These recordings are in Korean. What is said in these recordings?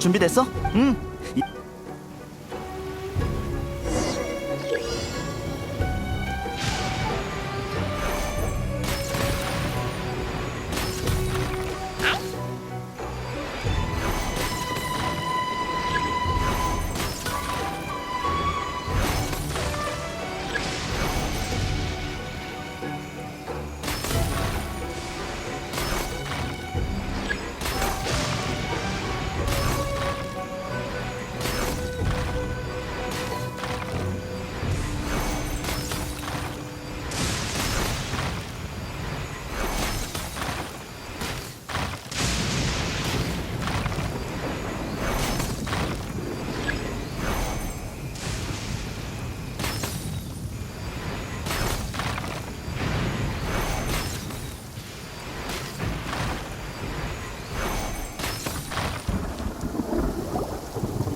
준비됐어? 응.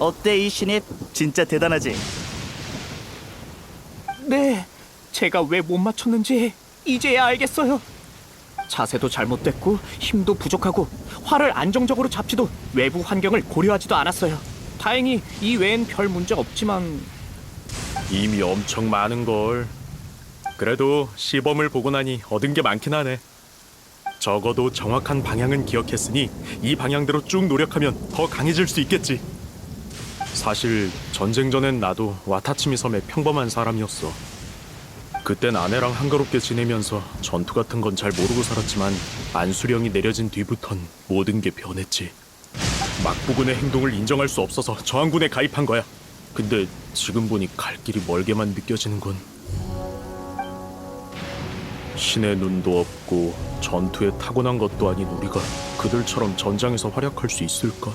어때 이 신입? 진짜 대단하지? 네, 제가 왜 못 맞췄는지 이제야 알겠어요. 자세도 잘못됐고 힘도 부족하고 활을 안정적으로 잡지도 외부 환경을 고려하지도 않았어요. 다행히 이 외엔 별 문제 없지만 이미 엄청 많은 걸. 그래도 시범을 보고 나니 얻은 게 많긴 하네. 적어도 정확한 방향은 기억했으니 이 방향대로 쭉 노력하면 더 강해질 수 있겠지. 사실 전쟁 전엔 나도 와타치미 섬의 평범한 사람이었어. 그땐 아내랑 한가롭게 지내면서 전투 같은 건 잘 모르고 살았지만 안수령이 내려진 뒤부턴 모든 게 변했지. 막부군의 행동을 인정할 수 없어서 저항군에 가입한 거야. 근데 지금 보니 갈 길이 멀게만 느껴지는군. 신의 눈도 없고 전투에 타고난 것도 아닌 우리가 그들처럼 전장에서 활약할 수 있을까?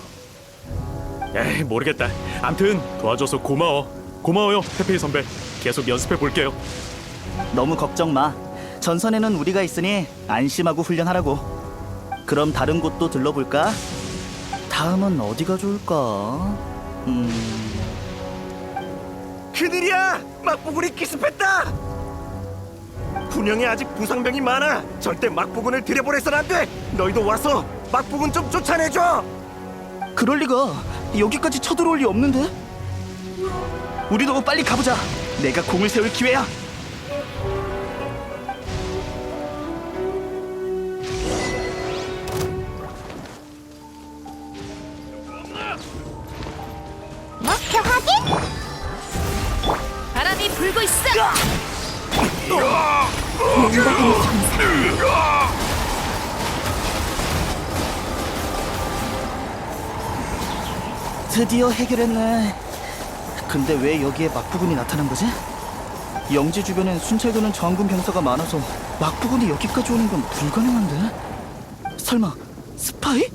에이 모르겠다. 암튼 도와줘서 고마워. 고마워요 태페이 선배. 계속 연습해 볼게요. 너무 걱정 마. 전선에는 우리가 있으니 안심하고 훈련하라고. 그럼 다른 곳도 들러볼까? 다음은 어디가 좋을까? 음, 그들이야! 막부군이 기습했다! 군영에 아직 부상병이 많아. 절대 막부군을 들여보내선 안 돼. 너희도 와서 막부군 좀 쫓아내줘. 그럴 리가. 여기까지 쳐들어올 리 없는데? 우리도 빨리 가보자. 내가 공을 세울 기회야. 목표 확인. 바람이 불고 있어. 용감한 전사. 드디어 해결했네. 근데 왜 여기에 막부군이 나타난 거지? 영지 주변엔 순찰도는 저항군 병사가 많아서 막부군이 여기까지 오는 건 불가능한데? 설마 스파이?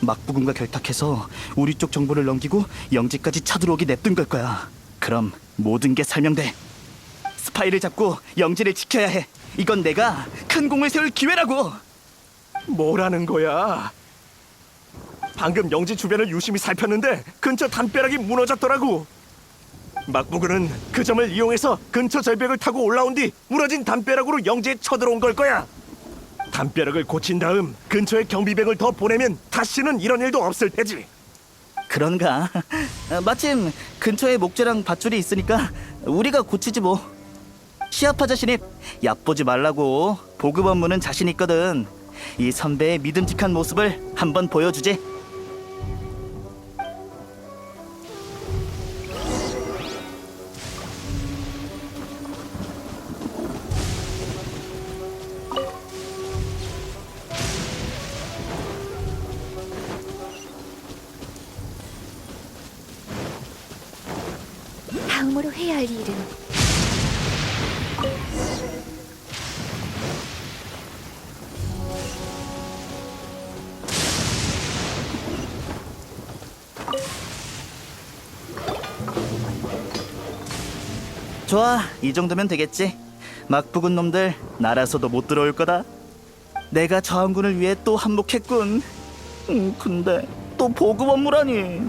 막부군과 결탁해서 우리 쪽 정보를 넘기고 영지까지 쳐들어오게 냅둔 걸 거야. 그럼 모든 게 설명돼. 스파이를 잡고 영지를 지켜야 해. 이건 내가 큰 공을 세울 기회라고. 뭐라는 거야? 방금 영지 주변을 유심히 살폈는데 근처 담벼락이 무너졌더라고. 막부군은 그 점을 이용해서 근처 절벽을 타고 올라온 뒤 무너진 담벼락으로 영지에 쳐들어온 걸 거야. 담벼락을 고친 다음 근처에 경비병을 더 보내면 다시는 이런 일도 없을 테지. 그런가? 아, 마침 근처에 목재랑 밧줄이 있으니까 우리가 고치지 뭐. 시합하자 신입. 얕보지 말라고. 보급 업무는 자신 있거든. 이 선배의 믿음직한 모습을 한번 보여주지. 좋아, 이 정도면 되겠지. 막부군 놈들 날아서도 못 들어올 거다. 내가 저항군을 위해 또 한몫했군. 음, 근데 또 보급 업무라니.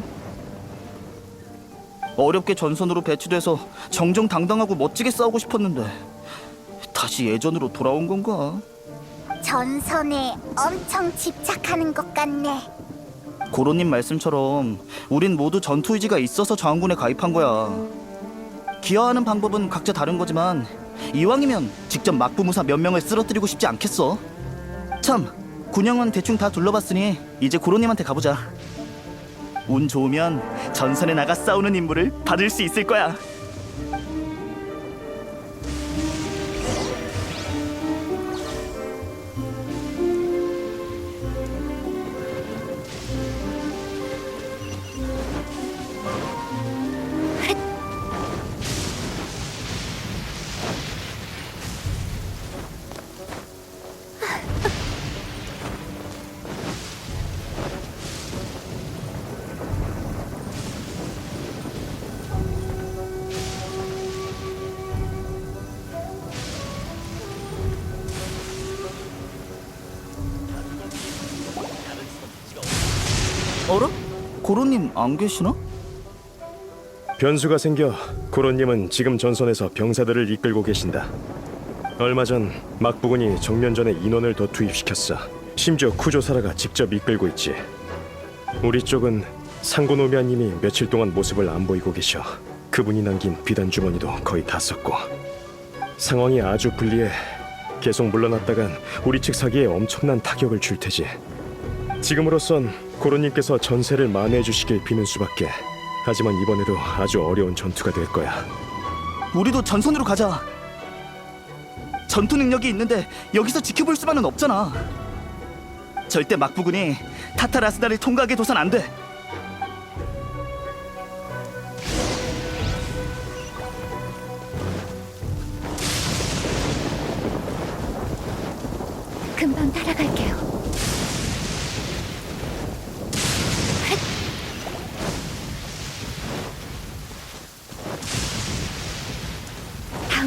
어렵게 전선으로 배치돼서 정정당당하고 멋지게 싸우고 싶었는데 다시 예전으로 돌아온 건가? 전선에 엄청 집착하는 것 같네. 고로님 말씀처럼 우린 모두 전투 의지가 있어서 저항군에 가입한 거야. 기여하는 방법은 각자 다른 거지만 이왕이면 직접 막부무사 몇 명을 쓰러뜨리고 싶지 않겠어? 참, 군영은 대충 다 둘러봤으니 이제 고로님한테 가보자. 운 좋으면 전선에 나가 싸우는 임무를 받을 수 있을 거야. 고로님 안 계시나? 변수가 생겨 고론님은 지금 전선에서 병사들을 이끌고 계신다. 얼마 전 막부군이 정면전에 인원을 더 투입시켰어. 심지어 쿠조사라가 직접 이끌고 있지. 우리 쪽은 상고노미아님이 며칠 동안 모습을 안 보이고 계셔. 그분이 남긴 비단 주머니도 거의 다 썼고 상황이 아주 불리해 계속 물러났다간 우리 측 사기에 엄청난 타격을 줄 테지. 지금으로선 고론님께서 전세를 만회해 주시길 비는 수밖에. 하지만 이번에도 아주 어려운 전투가 될 거야. 우리도 전선으로 가자. 전투 능력이 있는데 여기서 지켜볼 수만은 없잖아. 절대 막부군이 타타라스다를 통과하게 둬선 안 돼.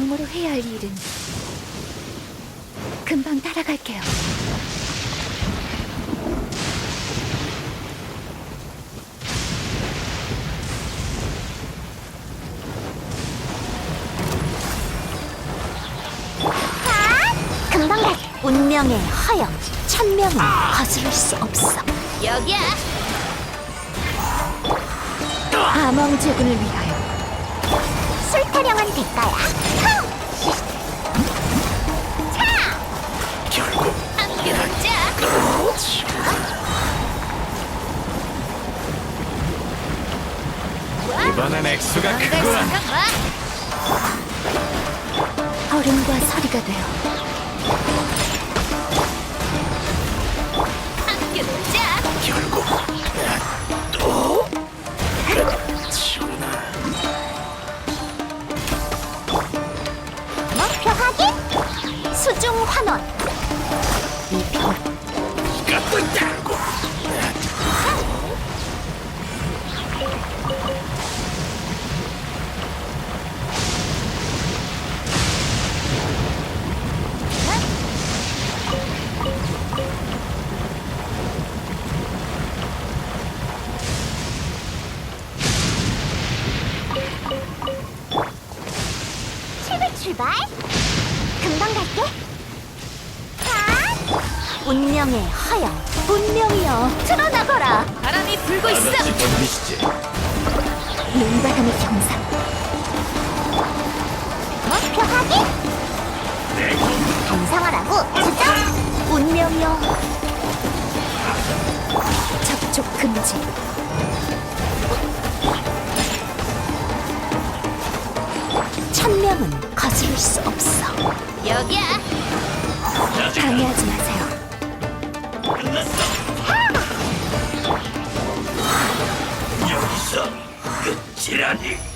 다음으로 해야 할 일은 금방 따라갈게요. 금방 갈. 운명의 허영, 천명은 거스를 수 없어. 여기야. 암왕 제군을 위하여. 결국 함께 놀자. 이번엔 액수가 크구나. 얼음과 서리가 되어 확인 수중 환원 명령 접촉 금지 천명은 거스를 수 없어 여기야 방해하지 마세요 끝났어. 여기서 끝이라니.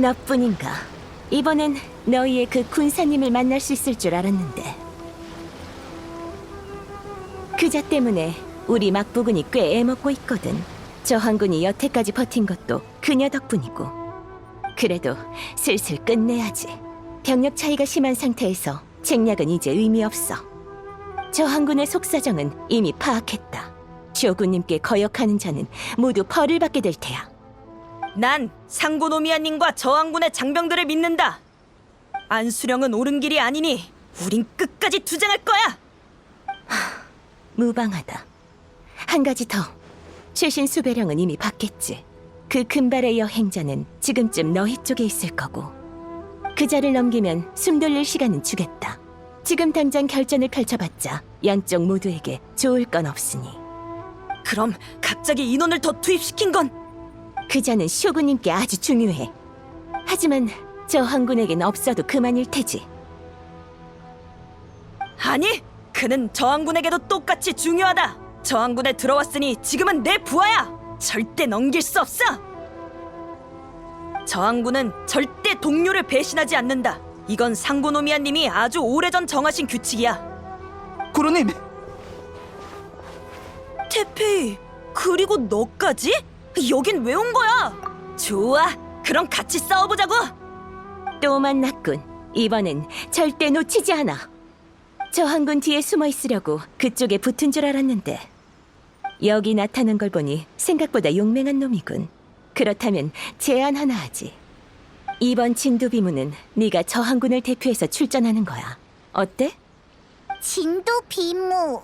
너뿐인가? 이번엔 너희의 그 군사님을 만날 수 있을 줄 알았는데. 그자 때문에 우리 막부군이 꽤 애먹고 있거든. 저 항군이 여태까지 버틴 것도 그녀 덕분이고. 그래도 슬슬 끝내야지. 병력 차이가 심한 상태에서 책략은 이제 의미 없어. 저 항군의 속사정은 이미 파악했다. 쇼군님께 거역하는 자는 모두 벌을 받게 될 테야 난 상고노미아님과 저항군의 장병들을 믿는다. 안수령은 옳은 길이 아니니 우린 끝까지 투쟁할 거야. 무방하다. 한 가지 더. 최신 수배령은 이미 받겠지. 그 금발의 여행자는 지금쯤 너희 쪽에 있을 거고. 그 자를 넘기면 숨 돌릴 시간은 주겠다. 지금 당장 결전을 펼쳐봤자 양쪽 모두에게 좋을 건 없으니. 그럼 갑자기 인원을 더 투입시킨 건 그 자는 쇼군님께 아주 중요해. 하지만 저 황군에겐 없어도 그만일 테지. 아니, 그는 저항군에게도 똑같이 중요하다. 저항군에 들어왔으니 지금은 내 부하야. 절대 넘길 수 없어. 저항군은 절대 동료를 배신하지 않는다. 이건 상고노미아님이 아주 오래전 정하신 규칙이야. 고로님, 태페이, 그리고 너까지? 여긴 왜 온 거야? 좋아, 그럼 같이 싸워보자고. 또 만났군. 이번엔 절대 놓치지 않아. 저 항군 뒤에 숨어 있으려고 그쪽에 붙은 줄 알았는데 여기 나타난 걸 보니 생각보다 용맹한 놈이군. 그렇다면 제안 하나 하지. 이번 진도 비무는 네가 저 항군을 대표해서 출전하는 거야. 어때? 진도 비무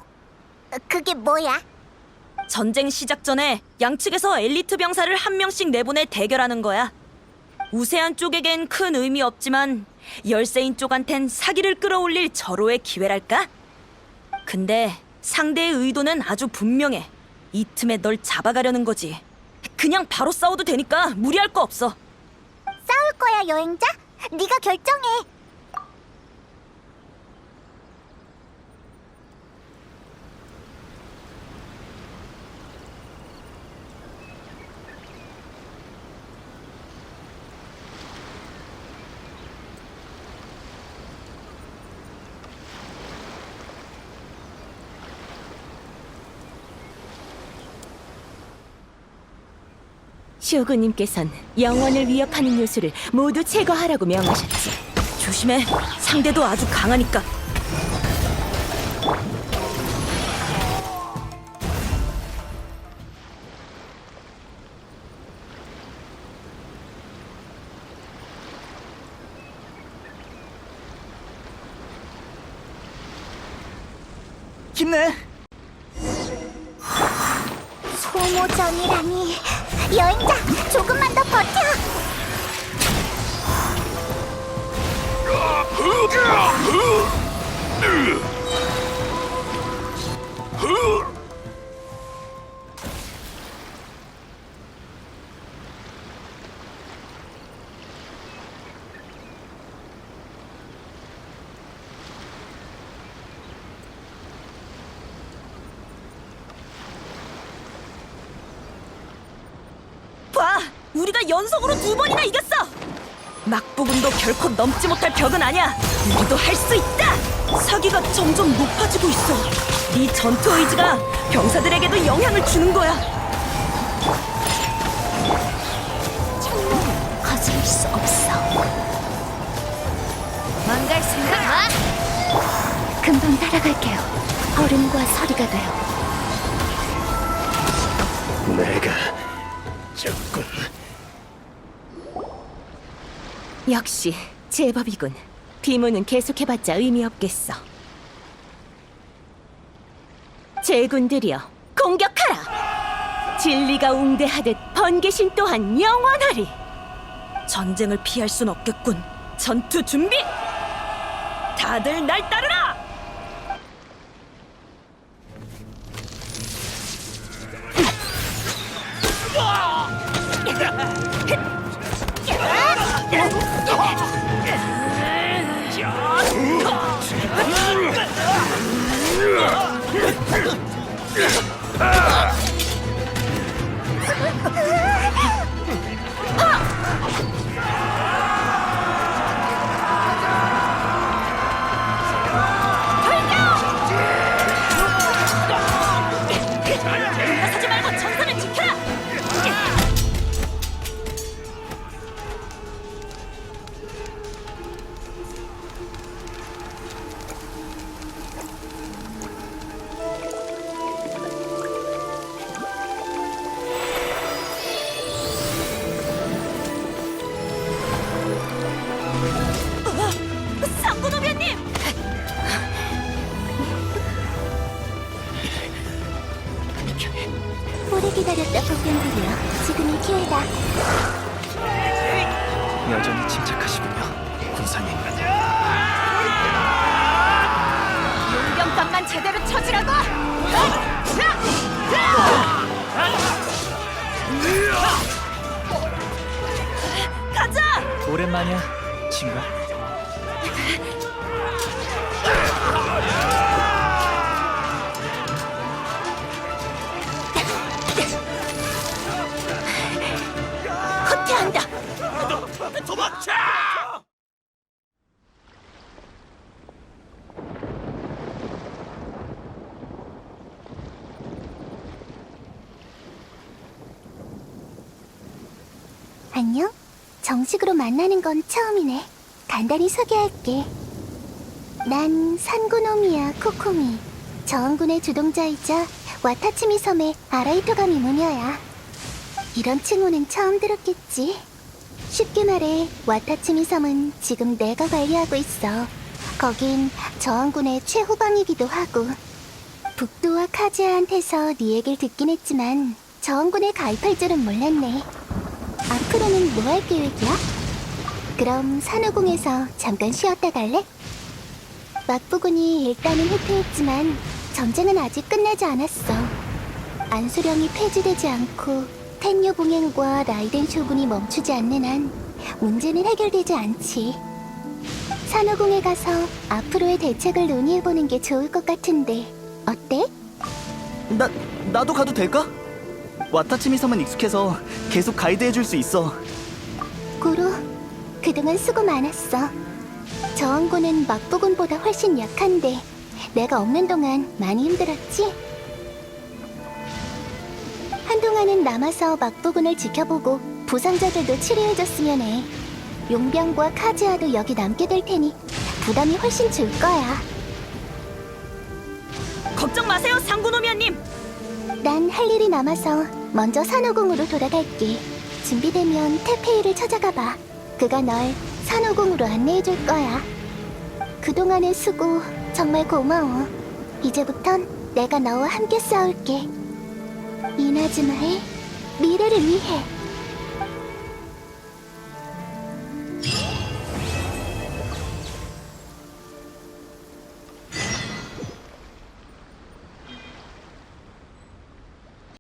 그게 뭐야? 전쟁 시작 전에 양측에서 엘리트 병사를 한 명씩 내보내 대결하는 거야. 우세한 쪽에겐 큰 의미 없지만 열세인 쪽한텐 사기를 끌어올릴 절호의 기회랄까? 근데 상대의 의도는 아주 분명해. 이 틈에 널 잡아가려는 거지. 그냥 바로 싸워도 되니까 무리할 거 없어. 싸울 거야 여행자? 네가 결정해 쇼군님께선 영원을 위협하는 요소를 모두 제거하라고 명하셨지. 조심해. 상대도 아주 강하니까. 힘내. 소모전이라니 여행자 조금만 더 버텨 봐! 우리가 연속으로 두 번이나 이겼어! 막부군도 결코 넘지 못할 벽은 아니야! 우리도 할 수 있다! 사기가 점점 높아지고 있어. 네 전투 의지가 병사들에게도 영향을 주는 거야. 거스를 수 없어 도망갈 생각 마. 금방 따라갈게요. 얼음과 서리가 돼요. 내가 적군. 역시 제법이군. 비무는 계속해봤자 의미 없겠어. 제군들이여 공격하라. 진리가 웅대하듯 번개신 또한 영원하리. 전쟁을 피할 순 없겠군. 전투 준비! 다들 날 따르라! 물 오랜만이야, 친구. 후퇴한다. 안녕. 정식으로 만나는 건 처음이네. 간단히 소개할게. 난 산고노미야 코코미. 저항군의 주동자이자 와타치미 섬의 아라이토가미 무녀야. 이런 칭호는 처음 들었겠지. 쉽게 말해 와타치미 섬은 지금 내가 관리하고 있어. 거긴 저항군의 최후방이기도 하고. 북도와 카즈아한테서 네 얘기를 듣긴 했지만 저항군에 가입할 줄은 몰랐네. 앞으로는 뭐 할 계획이야? 그럼 산후궁에서 잠깐 쉬었다 갈래? 막부군이 일단은 회퇴했지만 전쟁은 아직 끝나지 않았어. 안수령이 폐지되지 않고 텐유 봉행과 라이덴 쇼군이 멈추지 않는 한 문제는 해결되지 않지. 산후궁에 가서 앞으로의 대책을 논의해보는 게 좋을 것 같은데 어때? 나 나도 가도 될까? 와타치미 섬은 익숙해서 계속 가이드해줄 수 있어. 고로 그동안 수고 많았어. 저항군은 막부군보다 훨씬 약한데 내가 없는 동안 많이 힘들었지? 한동안은 남아서 막부군을 지켜보고 부상자들도 치료해줬으면 해. 용병과 카즈아도 여기 남게 될 테니 부담이 훨씬 줄 거야. 걱정 마세요, 상구노미아님! 난 할 일이 남아서 먼저 산호궁으로 돌아갈게. 준비되면 태페이를 찾아가 봐. 그가 널 산호궁으로 안내해 줄 거야. 그동안의 수고 정말 고마워. 이제부턴 내가 너와 함께 싸울게. 이나즈마의 미래를 위해.